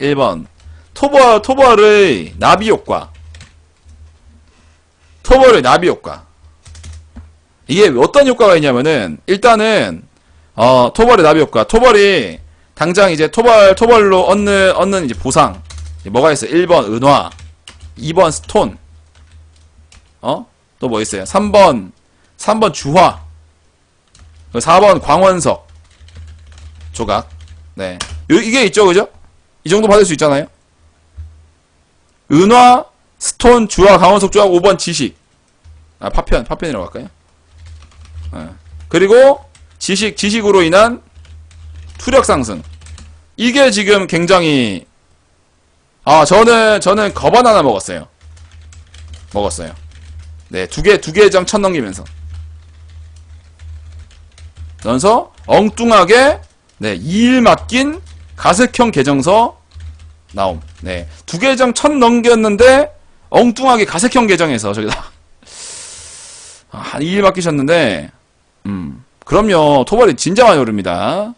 1번. 토벌, 토벌의 나비 효과. 토벌의 나비 효과. 이게 어떤 효과가 있냐면은, 일단은, 어, 토벌의 나비 효과. 토벌이, 당장 이제 토벌, 토벌로 얻는, 얻는 이제 보상. 뭐가 있어요? 1번 은화. 2번 스톤. 어? 또 뭐 있어요? 3번, 3번 주화. 4번 광원석. 조각. 네. 요- 이게 있죠, 그죠? 이 정도 받을 수 있잖아요? 은화, 스톤, 주화, 강원석 조각 5번 지식. 아, 파편, 파편이라고 할까요? 예. 그리고 지식, 지식으로 인한 투력 상승. 이게 지금 굉장히, 아, 저는, 저는 거반 하나 먹었어요. 먹었어요. 네, 두 개, 두개장천 넘기면서. 그래서 엉뚱하게 네, 2일 맡긴 가색형 계정서 나옴. 네. 두 계정 천 넘겼는데 엉뚱하게 가색형 계정에서 저기다 아, 한 2일 맡기셨는데 음. 그럼요. 토벌이 진짜 많이 오릅니다.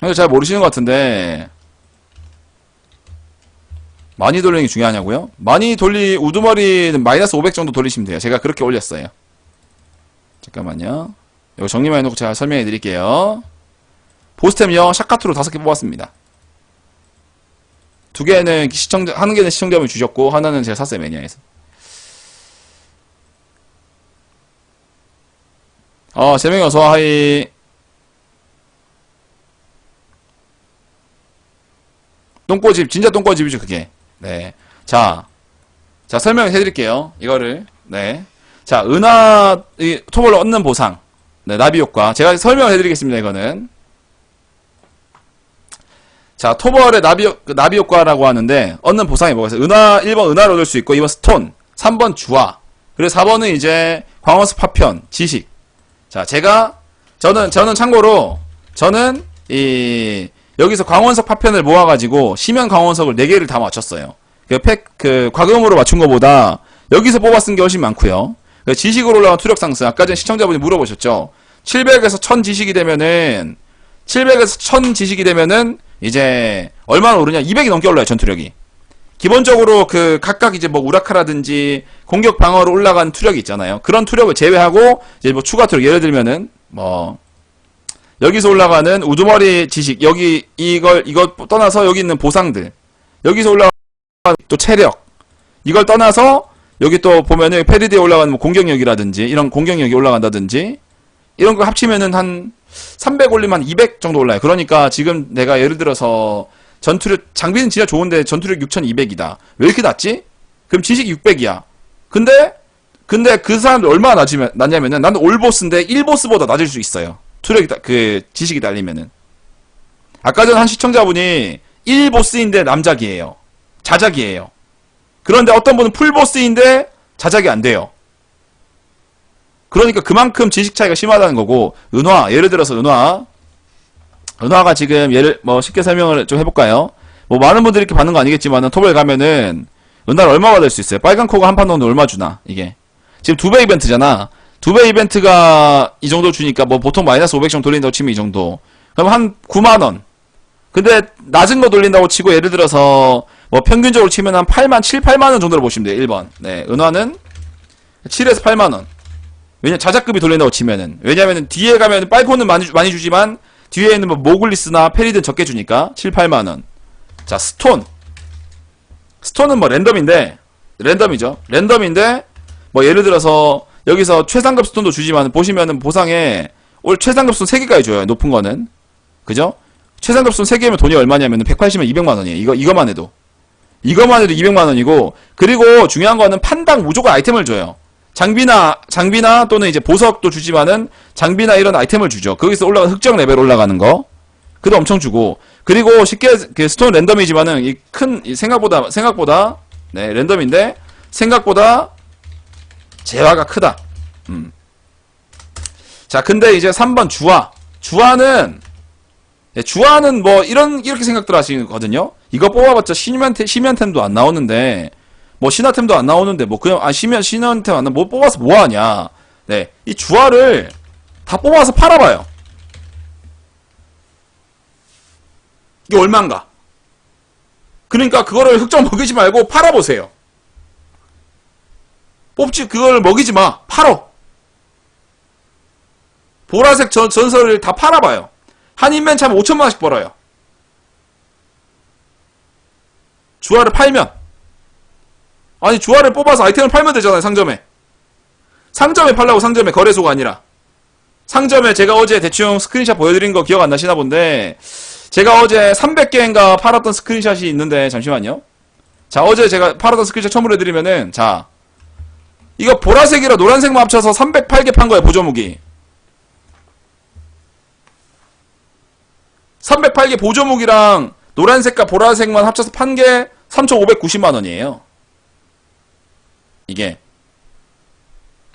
근데 잘 모르시는 것 같은데 많이 돌리는 게 중요하냐고요? 많이 돌리 우두머리는 마이너스 500 정도 돌리시면 돼요. 제가 그렇게 올렸어요. 잠깐만요. 이거 정리만 해놓고 제가 설명해 드릴게요. 보스템요 샤카투로 다섯 개 뽑았습니다. 두 개는 시청자 한 개는 시청자분 주셨고 하나는 제가 샀어요 매니아에서. 어 제명이 어서 하이. 똥꼬집 진짜 똥꼬집이죠 그게. 네. 자, 자 설명해 드릴게요. 이거를 네. 자 은하 이 토벌로 얻는 보상. 네, 나비 효과. 제가 설명을 해드리겠습니다, 이거는. 자, 토벌의 나비, 나비 효과라고 하는데, 얻는 보상이 뭐가 있어요? 은하, 1번 은하를 얻을 수 있고, 2번 스톤, 3번 주화, 그리고 4번은 이제 광원수 파편, 지식. 자, 제가, 저는, 저는 참고로, 저는, 이, 여기서 광원석 파편을 모아가지고, 심연 광원석을 4개를 다 맞췄어요. 그 팩, 그, 과금으로 맞춘 것보다, 여기서 뽑았은 게 훨씬 많고요 그 지식으로 올라간 투력 상승. 아까 전 시청자분이 물어보셨죠. 700에서 1000 지식이 되면은 700에서 1000 지식이 되면은 이제 얼마나 오르냐? 200이 넘게 올라요, 전투력이. 기본적으로 그 각각 이제 뭐 우라카라든지 공격 방어로 올라간 투력이 있잖아요. 그런 투력을 제외하고 이제 뭐 추가 투력 예를 들면은 뭐 여기서 올라가는 우두머리 지식 여기 이걸 이것 떠나서 여기 있는 보상들 여기서 올라가는 또 체력 이걸 떠나서 여기 또 보면은 페리드에 올라가는 뭐 공격력이라든지 이런 공격력이 올라간다든지 이런 거 합치면은 한 300 올리면 한200 정도 올라요. 그러니까 지금 내가 예를 들어서 전투력 장비는 진짜 좋은데 전투력 6200이다. 왜 이렇게 낮지? 그럼 지식 600이야. 근데 근데 그 사람들 얼마나 낮으면 낮냐면은 나는 올보스인데 1보스보다 낮을 수 있어요. 투력이 다- 그 지식이 달리면은 아까 전 한 시청자분이 1보스인데 남작이에요. 자작이에요. 그런데 어떤 분은 풀보스인데 자작이 안 돼요. 그러니까 그만큼 지식 차이가 심하다는 거고 은화 예를 들어서 은화 은화가 지금 예를 뭐 쉽게 설명을 좀 해볼까요? 뭐 많은 분들이 이렇게 받는 거 아니겠지만은 토벌 가면은 은화를 얼마 받을 수 있어요? 빨간 코가 한 판 정도 얼마 주나 이게 지금 두 배 이벤트잖아. 두 배 이벤트가 이 정도 주니까 뭐 보통 마이너스 500 정도 돌린다고 치면 이 정도. 그럼 한 9만 원. 근데 낮은 거 돌린다고 치고 예를 들어서 뭐 평균적으로 치면 한 8만 7, 8만 원 정도로 보시면 돼요. 1번. 네. 은화는 7에서 8만 원. 왜냐 자작급이 돌린다고 치면은 왜냐면은 뒤에 가면은 빨코는 많이 주- 많이 주지만 뒤에 있는 뭐 모글리스나 페리든 적게 주니까 7, 8만 원. 자, 스톤. 스톤은 뭐 랜덤인데 랜덤이죠. 랜덤인데 뭐 예를 들어서 여기서 최상급 스톤도 주지만 보시면은 보상에 올 최상급 스톤 3개까지 줘요. 높은 거는. 그죠? 최상급 스톤 3개면 돈이 얼마냐면은 180면 200만 원이에요. 이거 이거만 해도. 이거만 해도 200만 원이고 그리고 중요한 거는 판당 무조건 아이템을 줘요. 장비나 장비나 또는 이제 보석도 주지만은 장비나 이런 아이템을 주죠. 거기서 올라가 흑정 레벨 올라가는 거. 그도 엄청 주고 그리고 쉽게 그 스톤 랜덤이지만은 이 큰 생각보다 생각보다 네 랜덤인데 생각보다 재화가 크다. 음. 자 근데 이제 3번 주화 주화는 예, 주화는 뭐 이런 이렇게 생각들 하시거든요. 이거 뽑아봤자 시면템 시면템도 안 나오는데 뭐 신화템도 안 나오는데 뭐 그냥 아 시면 신화템 안 나, 뭐 뽑아서 뭐 하냐. 네, 이 주화를 다 뽑아서 팔아 봐요. 이게 얼마인가? 그러니까 그거를 흑점 먹이지 말고 팔아 보세요. 뽑지 그걸 먹이지 마. 팔어. 보라색 전, 전설을 다 팔아 봐요. 한 인맨 차면 5천만 원씩 벌어요. 주화를 팔면 아니 주화를 뽑아서 아이템을 팔면 되잖아요 상점에. 상점에 팔라고 상점에 거래소가 아니라. 상점에 제가 어제 대충 스크린샷 보여드린 거 기억 안 나시나 본데 제가 어제 300개인가 팔았던 스크린샷이 있는데 잠시만요. 자 어제 제가 팔았던 스크린샷 처음으로 해드리면은 자 이거 보라색이랑 노란색만 합쳐서 308개 판 거예요 보조무기. 308개 보조무기랑 노란색과 보라색만 합쳐서 판 게 3,590만 원이에요. 이게.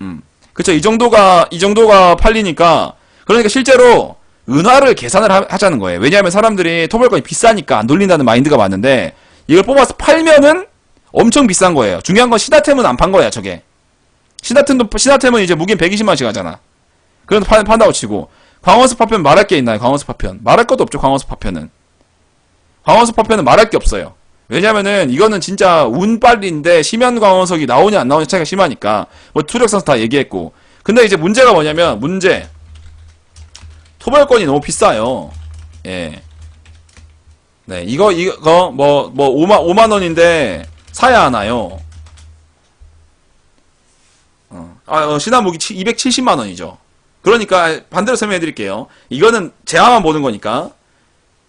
음. 그쵸. 이 정도가, 이 정도가 팔리니까. 그러니까 실제로 은화를 계산을 하, 하자는 거예요. 왜냐하면 사람들이 토벌권이 비싸니까 안 돌린다는 마인드가 많은데 이걸 뽑아서 팔면은 엄청 비싼 거예요. 중요한 건 시다템은 안 판 거야, 저게. 시다템도, 시다템은 이제 무긴 120만씩 하잖아. 그래도 판, 판다고 치고. 광원수 파편 말할 게 있나요? 광원수 파편. 말할 것도 없죠, 광원수 파편은. 광원석 파편은 말할 게 없어요. 왜냐면은 이거는 진짜 운빨인데 심연 광원석이 나오냐 안 나오냐 차이가 심하니까 뭐 투력 선수 다 얘기했고 근데 이제 문제가 뭐냐면 문제 토벌권이 너무 비싸요. 예. 네 이거 이거 뭐뭐 5만 5만 원인데 사야 하나요? 어. 아 어, 신화 무기 270만 원이죠. 그러니까 반대로 설명해 드릴게요. 이거는 제화만 보는 거니까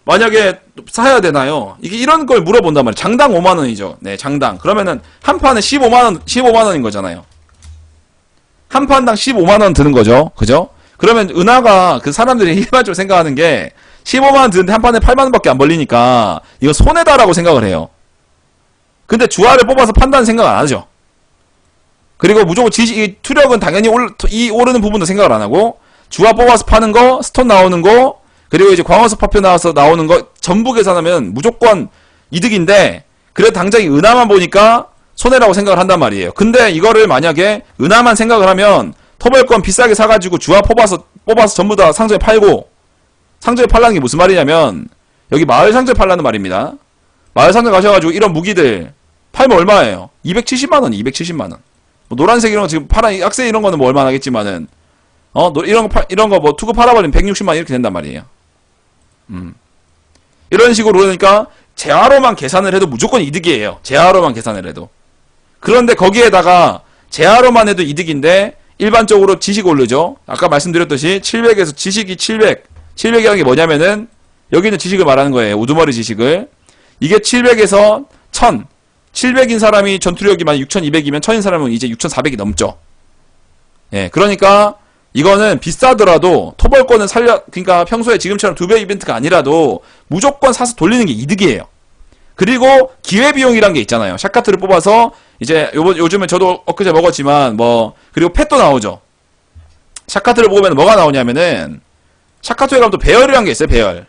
만약에 사야 되나요? 이게 이런 걸 물어본단 말이에요. 장당 5만 원이죠. 네, 장당. 그러면은 한 판에 15만 원, 15만 원인 거잖아요. 한 판당 15만 원 드는 거죠. 그죠? 그러면 은하가 그 사람들이 일반적으로 생각하는 게 15만 원 드는데 한 판에 8만 원밖에 안 벌리니까 이거 손해다라고 생각을 해요. 근데 주화를 뽑아서 판다는 생각 안 하죠. 그리고 무조건 지식, 이 투력은 당연히 올, 이 오르는 부분도 생각을 안 하고 주화 뽑아서 파는 거, 스톤 나오는 거, 그리고 이제 광원석 파표 나와서 나오는 거 전부 계산하면 무조건 이득인데 그래도 당장 은하만 보니까 손해라고 생각을 한단 말이에요. 근데 이거를 만약에 은하만 생각을 하면 토벌권 비싸게 사가지고 주화 뽑아서 뽑아서 전부 다 상점에 팔고 상점에 팔라는 게 무슨 말이냐면 여기 마을 상점에 팔라는 말입니다. 마을 상점 가셔가지고 이런 무기들 팔면 얼마예요? 270만 원, 270만 원. 뭐 노란색 이런 거 지금 파란 악세 이런 거는 뭐 얼마 나겠지만은 어 노- 이런 거 파- 이런 거 뭐 투구 팔아버리면 160만 원 이렇게 된단 말이에요. 이런 식으로 그러니까 재화로만 계산을 해도 무조건 이득이에요. 재화로만 계산을 해도. 그런데 거기에다가 재화로만 해도 이득인데 일반적으로 지식 오르죠. 아까 말씀드렸듯이 700에서 지식이 700. 700이라는 게 뭐냐면은 여기 있는 지식을 말하는 거예요. 우두머리 지식을. 이게 700에서 1000. 700인 사람이 전투력이 만 6200이면 1000인 사람은 이제 6400이 넘죠. 예, 그러니까 이거는 비싸더라도 토벌권을 살려 그러니까 평소에 지금처럼 두 배 이벤트가 아니라도 무조건 사서 돌리는 게 이득이에요. 그리고 기회 비용이란 게 있잖아요. 샷카트를 뽑아서 이제 요 요즘에 저도 엊그제 먹었지만 뭐 그리고 펫도 나오죠. 샷카트를 보면 뭐가 나오냐면은 샷카트에 가면 또 배열이란 게 있어요. 배열.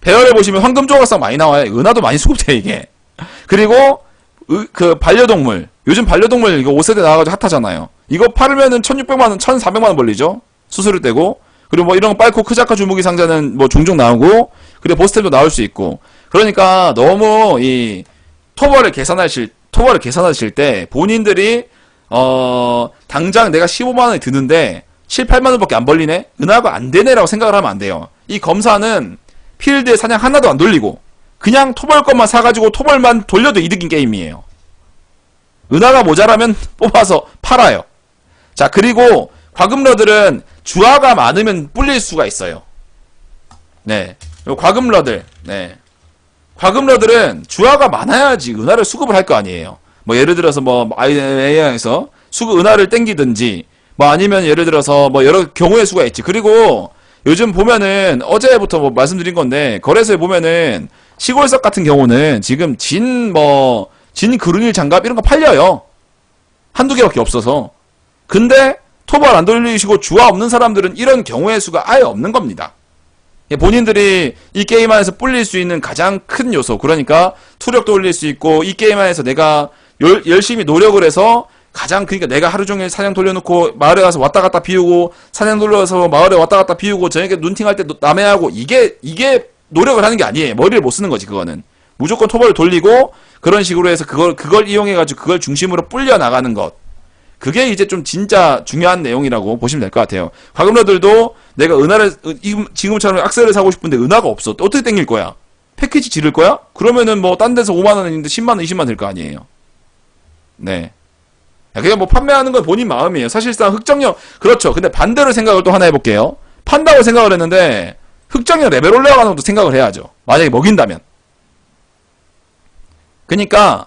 배열에 보시면 황금 조각상 많이 나와요. 은하도 많이 수급돼 이게. 그리고 으- 그 반려동물 요즘 반려동물 이거 5세대 나와가지고 핫하잖아요. 이거 팔면은 1600만원, 1400만원 벌리죠? 수수료 떼고. 그리고 뭐 이런 거 빨고 크자카 주무기 상자는 뭐 종종 나오고, 그리고 보스템도 나올 수 있고. 그러니까 너무 이 토벌을 계산하실, 토벌을 계산하실 때 본인들이, 어, 당장 내가 15만원이 드는데 7, 8만원 밖에 안 벌리네? 은하가 안 되네라고 생각을 하면 안 돼요. 이 검사는 필드에 사냥 하나도 안 돌리고, 그냥 토벌 것만 사가지고 토벌만 돌려도 이득인 게임이에요. 은하가 모자라면 뽑아서 팔아요. 자, 그리고 과금러들은 주화가 많으면 뿔릴 수가 있어요. 네. 요 과금러들, 네. 과금러들은 주화가 많아야지 은하를 수급을 할 거 아니에요. 뭐 예를 들어서 뭐 AI에서 수급 은하를 땡기든지 뭐 아니면 예를 들어서 뭐 여러 경우의 수가 있지. 그리고 요즘 보면은 어제부터 뭐 말씀드린 건데 거래소에 보면은 시골석 같은 경우는 지금 진 뭐 진 그루닐 장갑 이런 거 팔려요. 한두 개밖에 없어서. 근데 토벌 안 돌리시고 주화 없는 사람들은 이런 경우의 수가 아예 없는 겁니다. 예, 본인들이 이 게임 안에서 뿔릴 수 있는 가장 큰 요소 그러니까 투력도 올릴 수 있고 이 게임 안에서 내가 열, 열심히 노력을 해서 가장 그러니까 내가 하루 종일 사냥 돌려놓고 마을에 가서 왔다 갔다 비우고 사냥 돌려서 마을에 왔다 갔다 비우고 저녁에 눈팅할 때 남해하고 이게 이게 노력을 하는 게 아니에요 머리를 못 쓰는 거지 그거는 무조건 토벌을 돌리고 그런 식으로 해서 그걸 그걸 이용해 가지고 그걸 중심으로 불려 나가는 것. 그게 이제 좀 진짜 중요한 내용이라고 보시면 될 것 같아요. 과금러들도 내가 은하를 지금 지금처럼 악셀을 사고 싶은데 은하가 없어. 또 어떻게 땡길 거야? 패키지 지를 거야? 그러면은 뭐 딴 데서 5만 원인데 10만 원, 20만 원될거 아니에요. 네. 야, 그냥 뭐 판매하는 건 본인 마음이에요. 사실상 흑정력 그렇죠. 근데 반대로 생각을 또 하나 해볼게요. 판다고 생각을 했는데 흑정력 레벨 올라가는 것도 생각을 해야죠. 만약에 먹인다면. 그러니까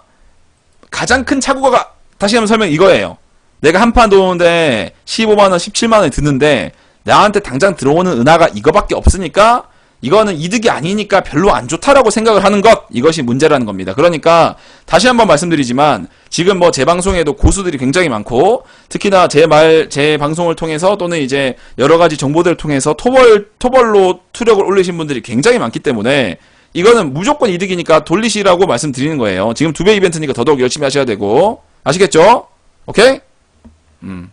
가장 큰 착오가 다시 한번 설명 이거예요. 내가 한 판 도는데 15만 원, 17만 원이 드는데 나한테 당장 들어오는 은하가 이거밖에 없으니까 이거는 이득이 아니니까 별로 안 좋다라고 생각을 하는 것 이것이 문제라는 겁니다. 그러니까 다시 한번 말씀드리지만 지금 뭐 제 방송에도 고수들이 굉장히 많고 특히나 제 말 제 방송을 통해서 또는 이제 여러 가지 정보들을 통해서 토벌 토벌로 투력을 올리신 분들이 굉장히 많기 때문에 이거는 무조건 이득이니까 돌리시라고 말씀드리는 거예요. 지금 두 배 이벤트니까 더더욱 열심히 하셔야 되고 아시겠죠? 오케이? 음.